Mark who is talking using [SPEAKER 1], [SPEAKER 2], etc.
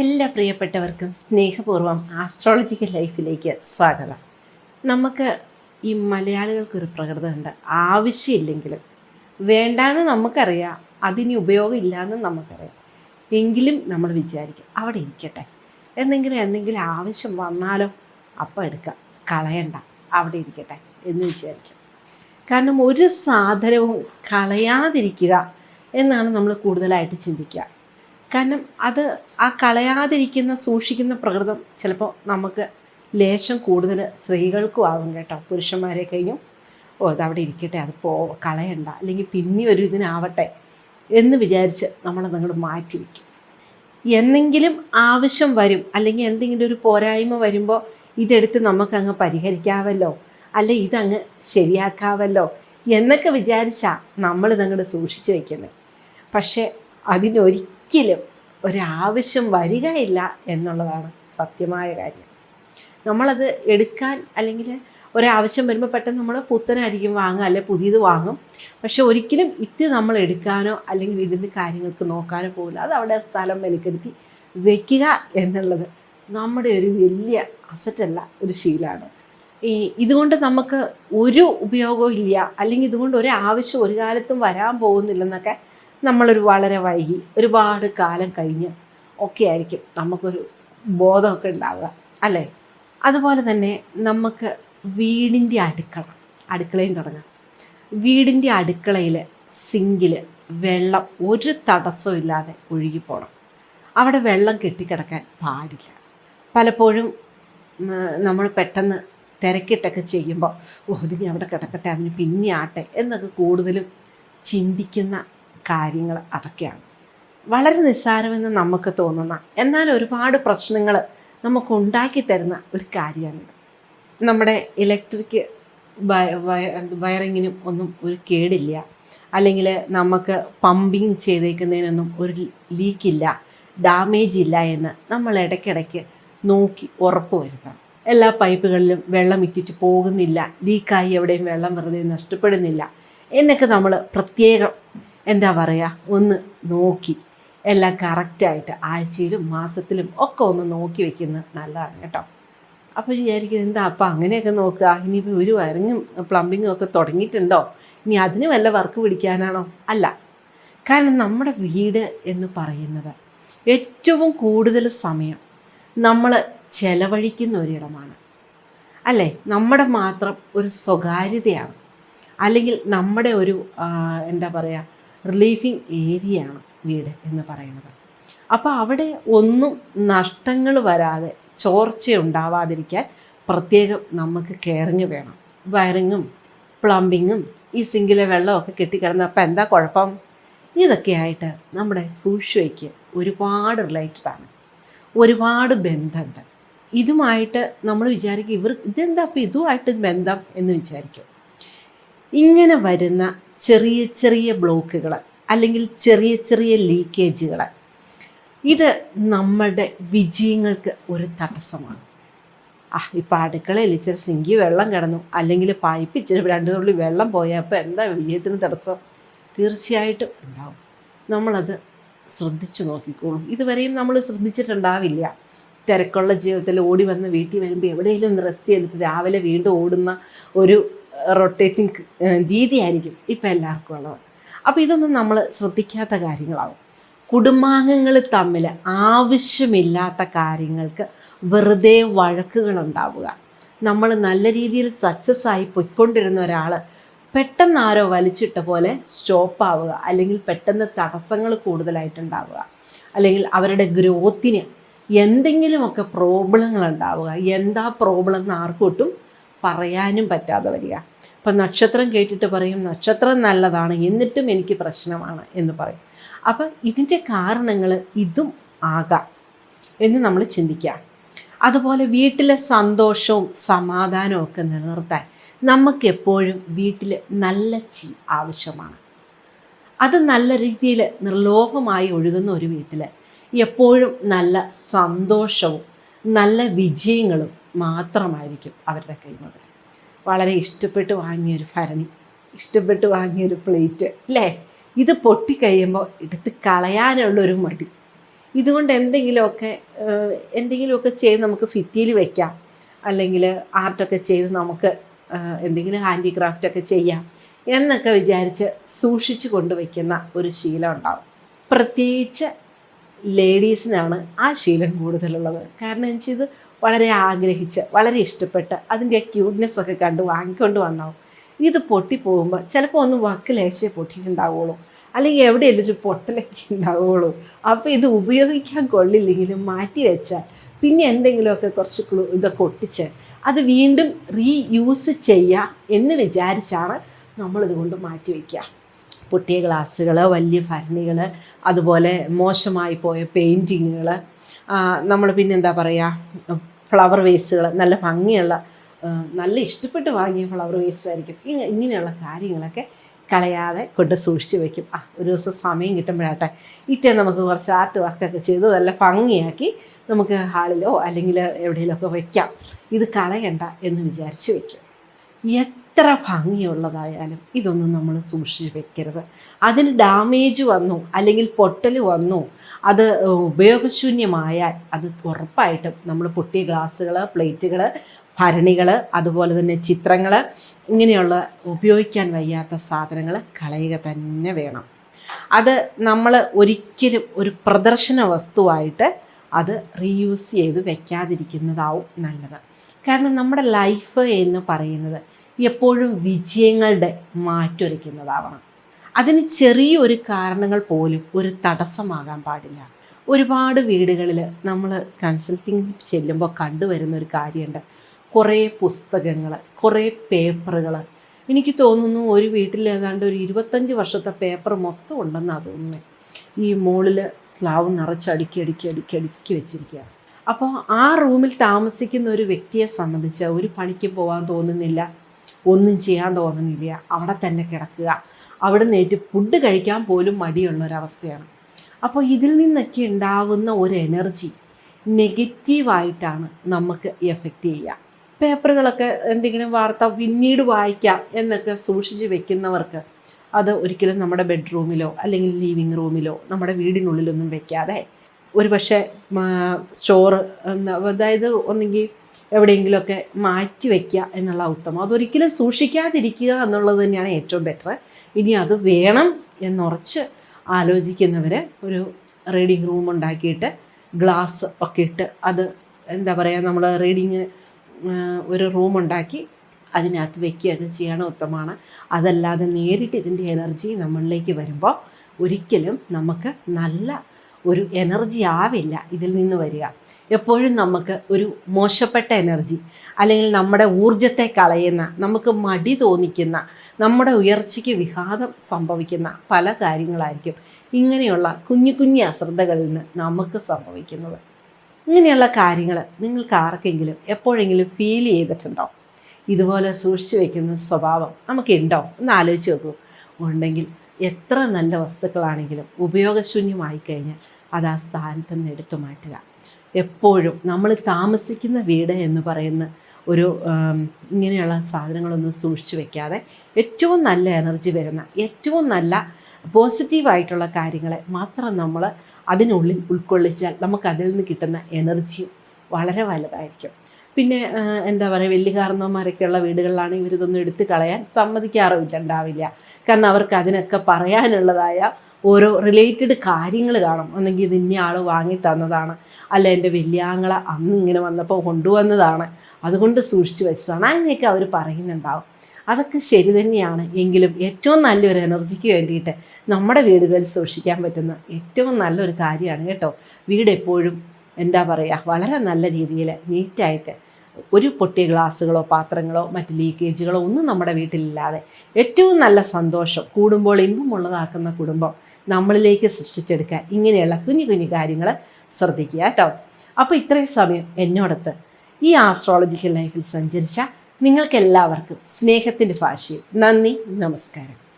[SPEAKER 1] എല്ലാ പ്രിയപ്പെട്ടവർക്കും സ്നേഹപൂർവം ആസ്ട്രോളജിക്കൽ ലൈഫിലേക്ക് സ്വാഗതം. നമുക്ക് ഈ മലയാളികൾക്കൊരു പ്രകൃതമുണ്ട്. ആവശ്യമില്ലെങ്കിലും വേണ്ടാന്ന് നമുക്കറിയാം അതിന് ഉപയോഗമില്ല എന്ന് നമുക്കറിയാം. എങ്കിലും നമ്മൾ വിചാരിക്കും അവിടെ ഇരിക്കട്ടെ. എന്തെങ്കിലും എന്തെങ്കിലും ആവശ്യം വന്നാലോ അപ്പം എടുക്കാം. കളയണ്ട അവിടെ ഇരിക്കട്ടെ എന്ന് വിചാരിക്കും. കാരണം ഒരു സാധനവും കളയാതിരിക്കുക എന്നാണ് നമ്മൾ കൂടുതലായിട്ട് ചിന്തിക്കുക. കാരണം അത് ആ കളയാതിരിക്കുന്ന സൂക്ഷിക്കുന്ന പ്രകൃതം ചിലപ്പോൾ നമുക്ക് ലേശം കൂടുതൽ സ്ത്രീകൾക്കും ആകും കേട്ടോ. പുരുഷന്മാരെ കഴിഞ്ഞു ഓ അതവിടെ ഇരിക്കട്ടെ അത് പോ കളയണ്ട. അല്ലെങ്കിൽ പിന്നെ ഒരു ഇതിനാവട്ടെ എന്ന് വിചാരിച്ച് നമ്മൾ നിങ്ങൾ മാറ്റി വയ്ക്കും എന്നെങ്കിലും ആവശ്യം വരും അല്ലെങ്കിൽ എന്തെങ്കിലും ഒരു പോരായ്മ വരുമ്പോൾ ഇതെടുത്ത് നമുക്കങ്ങ് പരിഹരിക്കാമല്ലോ അല്ലെ ഇതങ്ങ് ശരിയാക്കാമല്ലോ എന്നൊക്കെ വിചാരിച്ചാൽ നമ്മളിതങ്ങോട്ട് സൂക്ഷിച്ച് വയ്ക്കുന്നത് പക്ഷേ അതിനൊരിക്കലും ഒരാവശ്യം വരികയില്ല എന്നുള്ളതാണ് സത്യമായ കാര്യം. നമ്മളത് എടുക്കാൻ അല്ലെങ്കിൽ ഒരാവശ്യം വരുമ്പോൾ പെട്ടെന്ന് നമ്മൾ പുത്തനായിരിക്കും വാങ്ങുക അല്ലെ പുതിയത് വാങ്ങും. പക്ഷെ ഒരിക്കലും ഇത് നമ്മൾ എടുക്കാനോ അല്ലെങ്കിൽ ഇതിന്റെ കാര്യങ്ങൾക്ക് നോക്കാനോ പോകില്ല. അത് അവിടെ സ്ഥലം മെനക്കെടുത്തി വയ്ക്കുക എന്നുള്ളത് നമ്മുടെ ഒരു വലിയ അസറ്റല്ല ഒരു ശീലമാണ്. ഈ ഇതുകൊണ്ട് നമുക്ക് ഒരു ഉപയോഗവും ഇല്ല അല്ലെങ്കിൽ ഇതുകൊണ്ട് ഒരു ആവശ്യം ഒരു കാലത്തും വരാൻ പോകുന്നില്ലെന്നൊക്കെ നമ്മളൊരു വളരെ വൈകി ഒരുപാട് കാലം കഴിഞ്ഞ് ഒക്കെ ആയിരിക്കും നമുക്കൊരു ബോധമൊക്കെ ഉണ്ടാവുക അല്ലേ? അതുപോലെ തന്നെ നമുക്ക് വീടിന്റെ അടുക്കള അടുക്കളയും തുടങ്ങാം. വീടിന്റെ അടുക്കളയിൽ സിങ്കിൽ വെള്ളം ഒരു തടസ്സവും ഇല്ലാതെ ഒഴുകിപ്പോണം അവിടെ വെള്ളം കെട്ടിക്കിടക്കാൻ പാടില്ല. പലപ്പോഴും നമ്മൾ പെട്ടെന്ന് തിരക്കിട്ടൊക്കെ ചെയ്യുമ്പോൾ ഇതിനി അവിടെ കിടക്കട്ടെ അതിന് പിന്നെ ആട്ടെ എന്നൊക്കെ കൂടുതലും ചിന്തിക്കുന്ന കാര്യങ്ങൾ അതൊക്കെയാണ്. വളരെ നിസ്സാരമെന്ന് നമുക്ക് തോന്നുന്ന എന്നാൽ ഒരുപാട് പ്രശ്നങ്ങൾ നമുക്ക് ഉണ്ടാക്കി തരുന്ന ഒരു കാര്യമാണിത് നമ്മുടെ ഇലക്ട്രിക് വയറിങ്ങിനും ഒന്നും ഒരു കേടില്ല. അല്ലെങ്കിൽ നമുക്ക് പമ്പിങ് ചെയ്തേക്കുന്നതിനൊന്നും ഒരു ലീക്കില്ല ഡാമേജ് ഇല്ല എന്ന് നമ്മൾ ഇടയ്ക്കിടയ്ക്ക് നോക്കി ഉറപ്പ് വരുത്തണം. എല്ലാ പൈപ്പുകളിലും വെള്ളം ഇറ്റിറ്റ് പോകുന്നില്ല ലീക്കായി എവിടെയും വെള്ളം വെറുതെ നഷ്ടപ്പെടുന്നില്ല എന്നൊക്കെ നമ്മൾ പ്രത്യേകം എന്താ പറയുക ഒന്ന് നോക്കി. എല്ലാം കറക്റ്റായിട്ട് ആഴ്ചയിലും മാസത്തിലും ഒക്കെ ഒന്ന് നോക്കി വെക്കുന്നത് നല്ലതാണ് കേട്ടോ. അപ്പോൾ വിചാരിക്കുന്നത് എന്താ അപ്പോൾ അങ്ങനെയൊക്കെ നോക്കുക. ഇനിയിപ്പോൾ ഒരു വയറിങ്ങും പ്ലംബിങ്ങും ഒക്കെ തുടങ്ങിയിട്ടുണ്ടോ? ഇനി അതിന് വല്ല വർക്ക് പിടിക്കാനാണോ? അല്ല. കാരണം നമ്മുടെ വീട് എന്ന് പറയുന്നത് ഏറ്റവും കൂടുതൽ സമയം നമ്മൾ ചെലവഴിക്കുന്ന ഒരിടമാണ്. അല്ലേ? നമ്മുടെ മാത്രം ഒരു സ്വകാര്യതയാണ്. അല്ലെങ്കിൽ നമ്മുടെ ഒരു എന്താ പറയുക റിലീഫിങ് ഏരിയയാണ് വീട് എന്ന് പറയുന്നത്. അപ്പോൾ അവിടെ ഒന്നും നഷ്ടങ്ങൾ വരാതെ ചോർച്ച ഉണ്ടാവാതിരിക്കാൻ പ്രത്യേകം നമുക്ക് കെയറിങ് വേണം. വയറിങ്ങും പ്ലംബിങ്ങും ഈ സിങ്കിലെ വെള്ളമൊക്കെ കെട്ടിക്കിടന്ന് അപ്പോൾ എന്താ കുഴപ്പം? ഇതൊക്കെയായിട്ട് നമ്മുടെ ഫുഷ്വയ്ക്ക് ഒരുപാട് റിലേറ്റഡ് ആണ്. ഒരുപാട് ബന്ധമുണ്ട്. ഇതുമായിട്ട് നമ്മൾ വിചാരിക്കും ഇവർ ഇതെന്താ? അപ്പോൾ ഇതുമായിട്ട് ബന്ധം എന്ന് വിചാരിക്കും. ഇങ്ങനെ വരുന്ന ചെറിയ ചെറിയ ബ്ലോക്കുകൾ അല്ലെങ്കിൽ ചെറിയ ചെറിയ ലീക്കേജുകൾ ഇത് നമ്മളുടെ വിജയങ്ങൾക്ക് ഒരു തടസ്സമാണ്. ആ ഇപ്പം അടുക്കളയിൽ ഇച്ചിരി സിങ്കി വെള്ളം കിടന്നു. അല്ലെങ്കിൽ പൈപ്പ് ഇച്ചിരി രണ്ട് തുള്ളി വെള്ളം പോയപ്പോൾ എന്താ വിജയത്തിന് തടസ്സം? തീർച്ചയായിട്ടും ഉണ്ടാവും. നമ്മളത് ശ്രദ്ധിച്ചു നോക്കിക്കോളും. ഇതുവരെയും നമ്മൾ ശ്രദ്ധിച്ചിട്ടുണ്ടാവില്ല. തിരക്കുള്ള ജീവിതത്തിൽ ഓടി വന്ന് വീട്ടിൽ വരുമ്പോൾ എവിടെയെങ്കിലും റെസ്റ്റ് ചെയ്തിട്ട് രാവിലെ വീണ്ടും ഓടുന്ന ഒരു റൊട്ടേറ്റിംഗ് രീതിയായിരിക്കും ഇപ്പം എല്ലാവർക്കും ഉള്ളത്. അപ്പോൾ ഇതൊന്നും നമ്മൾ ശ്രദ്ധിക്കാത്ത കാര്യങ്ങളാവും. കുടുംബാംഗങ്ങൾ തമ്മിൽ ആവശ്യമില്ലാത്ത കാര്യങ്ങൾക്ക് വെറുതെ വഴക്കുകൾ ഉണ്ടാവുക നമ്മൾ നല്ല രീതിയിൽ സക്സസ് ആയി പൊയ്ക്കൊണ്ടിരുന്ന ഒരാൾ പെട്ടെന്ന് ആരോ വലിച്ചിട്ട പോലെ സ്റ്റോപ്പ് ആവുക. അല്ലെങ്കിൽ പെട്ടെന്ന് തടസ്സങ്ങൾ കൂടുതലായിട്ടുണ്ടാവുക. അല്ലെങ്കിൽ അവരുടെ ഗ്രോത്തിന് എന്തെങ്കിലുമൊക്കെ പ്രോബ്ലങ്ങൾ ഉണ്ടാവുക. എന്താ പ്രോബ്ലം എന്ന് ആർക്കൊട്ടും പറയാനും പറ്റാതെ വരിക. അപ്പം നക്ഷത്രം കേട്ടിട്ട് പറയും നക്ഷത്രം നല്ലതാണ് എന്നിട്ടും എനിക്ക് പ്രശ്നമാണ് എന്ന് പറയും. അപ്പം ഇതിന്റെ കാരണങ്ങൾ ഇതും ആകാം എന്ന് നമ്മൾ ചിന്തിക്കാം. അതുപോലെ വീട്ടിലെ സന്തോഷവും സമാധാനവും ഒക്കെ നിലനിർത്താൻ നമുക്ക് എപ്പോഴും വീട്ടിൽ നല്ല ചി ആവശ്യമാണ്. അത് നല്ല രീതിയിൽ നിർലോഭമായി ഒഴുകുന്ന ഒരു വീട്ടിൽ എപ്പോഴും നല്ല സന്തോഷവും നല്ല വിജയങ്ങളും മാത്രമായിരിക്കും അവരുടെ കൈമുതൽ വളരെ ഇഷ്ടപ്പെട്ട് വാങ്ങിയൊരു ഭരണി. ഇഷ്ടപ്പെട്ട് വാങ്ങിയൊരു പ്ലേറ്റ് അല്ലേ? ഇത് പൊട്ടിക്കഴിയുമ്പോൾ എടുത്ത് കളയാനുള്ളൊരു മടി. ഇതുകൊണ്ട് എന്തെങ്കിലുമൊക്കെ എന്തെങ്കിലുമൊക്കെ ചെയ്ത് നമുക്ക് ഭിത്തിയിൽ വയ്ക്കാം അല്ലെങ്കിൽ ആർട്ടൊക്കെ ചെയ്ത് നമുക്ക് എന്തെങ്കിലും ഹാൻഡിക്രാഫ്റ്റൊക്കെ ചെയ്യാം എന്നൊക്കെ വിചാരിച്ച് സൂക്ഷിച്ചു കൊണ്ടുവയ്ക്കുന്ന ഒരു ശീലം ഉണ്ടാവും. പ്രത്യേകിച്ച് ലേഡീസിനാണ് ആ ശീലം കൂടുതലുള്ളത്. കാരണം വെച്ചാൽ ഇത് വളരെ ആഗ്രഹിച്ച് വളരെ ഇഷ്ടപ്പെട്ട് അതിന്റെ ക്യൂട്ട്നെസ് ഒക്കെ കണ്ട് വാങ്ങിക്കൊണ്ട് വന്നാവും ഇത് പൊട്ടിപ്പോകുമ്പോൾ ചിലപ്പോൾ ഒന്ന് വക്ക് ലേശേ പൊട്ടിയിട്ടുണ്ടാവുള്ളൂ. അല്ലെങ്കിൽ എവിടെയെങ്കിലും ഒരു പൊട്ടലൊക്കെ ഉണ്ടാവുള്ളൂ. അപ്പോൾ ഇത് ഉപയോഗിക്കാൻ കൊള്ളില്ലെങ്കിലും മാറ്റി വെച്ചാൽ പിന്നെ എന്തെങ്കിലുമൊക്കെ കുറച്ച് ക്ലൂ ഇതൊക്കെ ഒട്ടിച്ച് അത് വീണ്ടും റീയൂസ് ചെയ്യുക എന്ന് വിചാരിച്ചാണ് നമ്മളിത് കൊണ്ട് മാറ്റി വയ്ക്കുക പൊട്ടിയ ഗ്ലാസ്സുകൾ വലിയ ഭരണികൾ അതുപോലെ മോശമായി പോയ പെയിന്റിങ്ങുകൾ നമ്മൾ പിന്നെന്താ പറയുക ഫ്ലവർ വേസുകൾ നല്ല ഭംഗിയുള്ള നല്ല ഇഷ്ടപ്പെട്ട് വാങ്ങിയ ഫ്ലവർ വേസ്റ്റ് ആയിരിക്കും. ഇങ്ങ- ഇങ്ങനെയുള്ള കാര്യങ്ങളൊക്കെ കളയാതെ കൊണ്ട് സൂക്ഷിച്ച് വെക്കും. ആ ഒരു ദിവസം സമയം കിട്ടുമ്പോഴാട്ടെ ഇറ്റേ നമുക്ക് കുറച്ച് ആർട്ട് വർക്കൊക്കെ ചെയ്ത് നല്ല ഭംഗിയാക്കി നമുക്ക് ഹാളിലോ അല്ലെങ്കിൽ എവിടെയെങ്കിലുമൊക്കെ വയ്ക്കാം ഇത് കളയണ്ട എന്ന് വിചാരിച്ച് വെക്കും. എത്ര ഭംഗിയുള്ളതായാലും ഇതൊന്നും നമ്മൾ സൂക്ഷിച്ച് വെക്കരുത്. അതിന് ഡാമേജ് വന്നു അല്ലെങ്കിൽ പൊട്ടൽ വന്നു അത് ഉപയോഗശൂന്യമായാൽ അത് ഉറപ്പായിട്ടും നമ്മൾ പൊട്ടിയ ഗ്ലാസ്സുകൾ പ്ലേറ്റുകൾ ഭരണികൾ അതുപോലെ തന്നെ ചിത്രങ്ങൾ ഇങ്ങനെയുള്ള ഉപയോഗിക്കാൻ വയ്യാത്ത സാധനങ്ങൾ കളയുക തന്നെ വേണം. അത് നമ്മൾ ഒരിക്കലും ഒരു പ്രദർശന വസ്തുവായിട്ട് അത് റീയൂസ് ചെയ്ത് വെക്കാതിരിക്കുന്നതാവും നല്ലത്. കാരണം നമ്മുടെ ലൈഫ് എന്ന് പറയുന്നത് എപ്പോഴും വിജയങ്ങളുടെ മാറ്റൊരുക്കുന്നതാവണം. അതിന് ചെറിയൊരു കാരണങ്ങൾ പോലും ഒരു തടസ്സമാകാൻ പാടില്ല. ഒരുപാട് വീടുകളിൽ നമ്മൾ കൺസൾട്ടിങ് ചെല്ലുമ്പോൾ കണ്ടുവരുന്ന ഒരു കാര്യമുണ്ട് കുറേ പുസ്തകങ്ങൾ കുറേ പേപ്പറുകൾ എനിക്ക് തോന്നുന്നു ഒരു വീട്ടിൽ ഏതാണ്ട് ഒരു ഇരുപത്തഞ്ച് വർഷത്തെ പേപ്പർ മൊത്തം ഉണ്ടെന്നാണ് തോന്നുന്നത് ഈ മുകളിൽ സ്ലാവ് നിറച്ച് അടുക്കി അടുക്കി അടുക്കി അടുക്കി വെച്ചിരിക്കുക അപ്പോൾ ആ റൂമിൽ താമസിക്കുന്ന ഒരു വ്യക്തിയെ സംബന്ധിച്ച് ഒരു പണിക്ക് പോകാൻ തോന്നുന്നില്ല. ഒന്നും ചെയ്യാൻ തോന്നുന്നില്ല. അവിടെ തന്നെ കിടക്കുക. അവിടെ നേറ്റ് ഫുഡ് കഴിക്കാൻ പോലും മടിയുള്ളൊരവസ്ഥയാണ് അപ്പോൾ ഇതിൽ നിന്നൊക്കെ ഉണ്ടാകുന്ന ഒരു എനർജി നെഗറ്റീവായിട്ടാണ് നമുക്ക് എഫക്റ്റ് ചെയ്യുക. പേപ്പറുകളൊക്കെ എന്തെങ്കിലും വാർത്ത പിന്നീട് വായിക്കാം എന്നൊക്കെ സൂക്ഷിച്ച് വെക്കുന്നവർക്ക് അത് ഒരിക്കലും നമ്മുടെ ബെഡ്റൂമിലോ അല്ലെങ്കിൽ ലിവിങ് റൂമിലോ നമ്മുടെ വീടിനുള്ളിലൊന്നും വെക്കാതെ ഒരു പക്ഷേ സ്റ്റോർ അതായത് ഒന്നെങ്കിൽ എവിടെയെങ്കിലുമൊക്കെ മാറ്റി വയ്ക്കുക എന്നുള്ള ഉത്തമം. അതൊരിക്കലും സൂക്ഷിക്കാതിരിക്കുക എന്നുള്ളത് തന്നെയാണ് ഏറ്റവും ബെറ്റർ ഇനി അത് വേണം എന്നുറച്ച് ആലോചിക്കുന്നവർ ഒരു റീഡിങ് റൂം ഉണ്ടാക്കിയിട്ട് ഗ്ലാസ് ഒക്കെ ഇട്ട് അത് എന്താ പറയുക നമ്മൾ റീഡിങ് ഒരു റൂം ഉണ്ടാക്കി അതിനകത്ത് വെക്കുകയൊക്കെ ചെയ്യണം ഉത്തമമാണ്. അതല്ലാതെ നേരിട്ട് ഇതിന്റെ എനർജി നമ്മളിലേക്ക് വരുമ്പോൾ ഒരിക്കലും നമുക്ക് നല്ല ഒരു എനർജി ആവില്ല ഇതിൽ നിന്ന് വരിക. എപ്പോഴും നമുക്ക് ഒരു മോശപ്പെട്ട എനർജി അല്ലെങ്കിൽ നമ്മുടെ ഊർജത്തെ കളയുന്ന നമുക്ക് മടി തോന്നിക്കുന്ന നമ്മുടെ ഉയർച്ചയ്ക്ക് വിഘാതം സംഭവിക്കുന്ന പല കാര്യങ്ങളായിരിക്കും ഇങ്ങനെയുള്ള കുഞ്ഞു കുഞ്ഞു അശ്രദ്ധകളിൽ നിന്ന് നമുക്ക് സംഭവിക്കുന്നത്. ഇങ്ങനെയുള്ള കാര്യങ്ങൾ നിങ്ങൾക്ക് ആർക്കെങ്കിലും എപ്പോഴെങ്കിലും ഫീൽ ചെയ്തിട്ടുണ്ടോ? ഇതുപോലെ സൂക്ഷിച്ചു വെക്കുന്ന സ്വഭാവം നമുക്കുണ്ടോ? എന്ന് ആലോചിച്ച് നോക്കൂ. ഉണ്ടെങ്കിൽ എത്ര നല്ല വസ്തുക്കളാണെങ്കിലും ഉപയോഗശൂന്യമായി കഴിഞ്ഞാൽ അത് ആ സ്ഥാനത്ത് നിന്ന് എടുത്തു മാറ്റുക. എപ്പോഴും നമ്മൾ താമസിക്കുന്ന വീട് എന്ന് പറയുന്ന ഒരു ഇങ്ങനെയുള്ള സാധനങ്ങളൊന്നും സൂക്ഷിച്ചു വെക്കാതെ ഏറ്റവും നല്ല എനർജി വരുന്ന ഏറ്റവും നല്ല പോസിറ്റീവായിട്ടുള്ള കാര്യങ്ങളെ മാത്രം നമ്മൾ അതിനുള്ളിൽ ഉൾക്കൊള്ളിച്ചാൽ നമുക്ക് അതിൽ നിന്ന് കിട്ടുന്ന എനർജി വളരെ വലുതായിരിക്കും. പിന്നെ എന്താ പറയുക വലിയ കാരണവന്മാരൊക്കെയുള്ള വീടുകളിലാണ് ഇവരിതൊന്നും എടുത്ത് കളയാൻ സമ്മതിക്കാറുമില്ല ഉണ്ടാവില്ല. കാരണം അവർക്ക് അതിനൊക്കെ പറയാനുള്ളതായ ഓരോ റിലേറ്റഡ് കാര്യങ്ങൾ കാണും. ഒന്നെങ്കിൽ ഇത് ആൾ വാങ്ങി തന്നതാണ്. അല്ല എന്റെ വല്യാങ്ങളെ അന്ന് ഇങ്ങനെ വന്നപ്പോൾ കൊണ്ടുവന്നതാണ്. അതുകൊണ്ട് സൂക്ഷിച്ചു വെച്ചതാണ്. അങ്ങനെയൊക്കെ അവർ പറയുന്നുണ്ടാവും. അതൊക്കെ ശരി തന്നെയാണ്. എങ്കിലും ഏറ്റവും നല്ലൊരു എനർജിക്ക് വേണ്ടിയിട്ട് നമ്മുടെ വീടുകളിൽ സൂക്ഷിക്കാൻ പറ്റുന്ന ഏറ്റവും നല്ലൊരു കാര്യമാണ് കേട്ടോ. വീട് എപ്പോഴും എന്താ പറയുക വളരെ നല്ല രീതിയിൽ നീറ്റായിട്ട് ഒരു പൊട്ടിയ ഗ്ലാസ്സുകളോ പാത്രങ്ങളോ മറ്റ് ലീക്കേജുകളോ ഒന്നും നമ്മുടെ വീട്ടിലില്ലാതെ ഏറ്റവും നല്ല സന്തോഷം കൂടുമ്പോൾ ഇമ്പമുള്ളതാക്കുന്ന കുടുംബം നമ്മളിലേക്ക് സൃഷ്ടിച്ചെടുക്കാൻ ഇങ്ങനെയുള്ള കുഞ്ഞു കുഞ്ഞു കാര്യങ്ങൾ ശ്രദ്ധിക്കുക കേട്ടോ. അപ്പോൾ ഇത്രയും സമയം എന്നോടത്ത് ഈ ആസ്ട്രോളജിക്കൽ ലൈഫിൽ സഞ്ചരിച്ച നിങ്ങൾക്കെല്ലാവർക്കും സ്നേഹത്തിന്റെ ഭാഷയിൽ നന്ദി നമസ്കാരം.